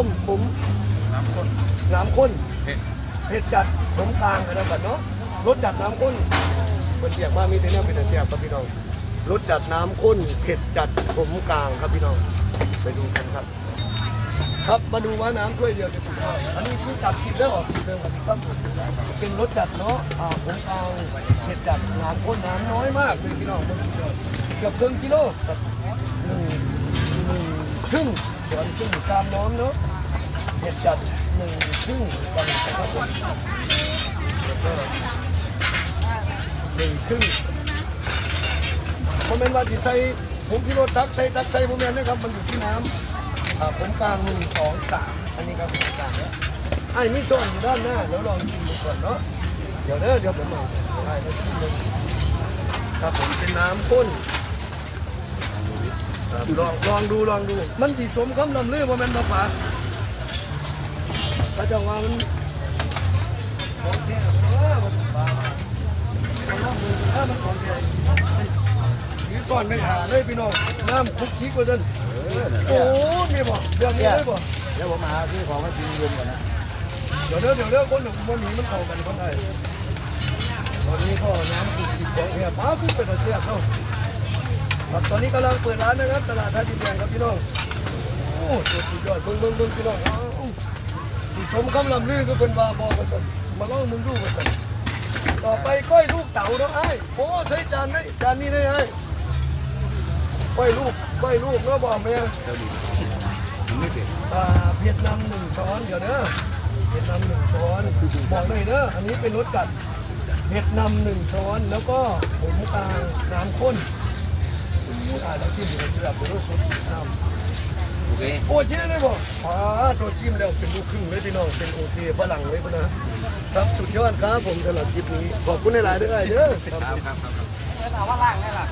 ต้มผมน้ำข้นน้ำข้นเผ็ดเผ็ดจัดขมกลางอะไรแบบเนาะรสจัดน้ำข้นเป็นเสียงมากมีแต่เนี่ยเป็นแต่เสียงครับพี่น้องรสจัดน้ำข้นเผ็ดจัดขมกลางครับพี่น้องไปดูกันครับ ครับมาดูว่าน้ำถ้วยเดียวจะถูกต้องอันนี้คือจับชิมได้หรอชิมเดิมครับเป็นรสจัดเนาะอ่าขมกลางเผ็ดจัดน้ำข้นน้ำน้อยมากเลยพี่น้องเกือบครึ่งกิโล ครึ่งส่วนครึ่งตามน้องเนาะเห็ดจัดหนึ่งครึ่งกันนะครับผมแล้วก็หนึ่งครึ่งคอมเมนว่าที่ใส่ผมที่รถตักใส่ตักใส่ผมเนี่ยนะครับมันอยู่ที่น้ำผมกลางหนึ่งสองสามอันนี้ครับผมกลางแล้วไอ้มีช้อนอยู่ด้านหน้าแล้วลองชิมดูก่อนเนาะเดี๋ยวเด้อเดี๋ยวผมเอาได้แล้วชิมดูครับผมเป็นน้ำข้น ลองลองดูลองดู มันสีสมคำลำเลือว่ามันมาฝาพระเจ้าว่ามันของแท้เออมันบามันน้ำมือถ้ามันของแท้ยืนซ่อนไม่หาเลยพี่น้องน้ำคุกคิกกว่าเดินโอ้มีบ่เรื่องนี้ได้บ่เดี๋ยวผมหาซื้อของมากินเย็นก่อนนะเดี๋ยวเด้อเดี๋ยวเด้อคนหนึ่งคนนี้มันเข้ากันคนไทยตอนนี้ก็น้ำคุกคิกของแท้ป้าคือเป็นอาเซียนเนาะ ครับตอนนี้กำลังเปิดร้านนะครับตลาดท่าดินแดงครับพี่น้องโอ้สุดยอดเบิ่งเบิ่งเบิ่งพี่น้องอ้าวที่ชมคำลำลือก็เป็นบาบอกกันสันมาลองมึงดูกันสันต่อไปก้อยลูกเต๋าเนาะไอ้โอ้ใช้จานได้จานนี้ได้ไอ้ก้อยลูกก้อยลูกเนาะบอกแม่เดี๋ยวดิมันไม่เผ็ดอ่าเวียดนามหนึ่งช้อนเดี๋ยวเด้อเวียดนามหนึ่งช้อนบอกเลยเด้ออันนี้เป็นรสจัดเวียดนามหนึ่งช้อนแล้วก็ผมกลางน้ำข้น โอเคโอ้เจ๊เลยบอกอ๋อตัวชิมแล้วเป็นลูกครึ่งเลยพี่น้องเป็นโอเคฝรั่งเลยพะนะครับสุดยอดครับผมสำหรับคลิปนี้ขอบคุณหลายๆด้วยเด้อ ครับครับครับครับ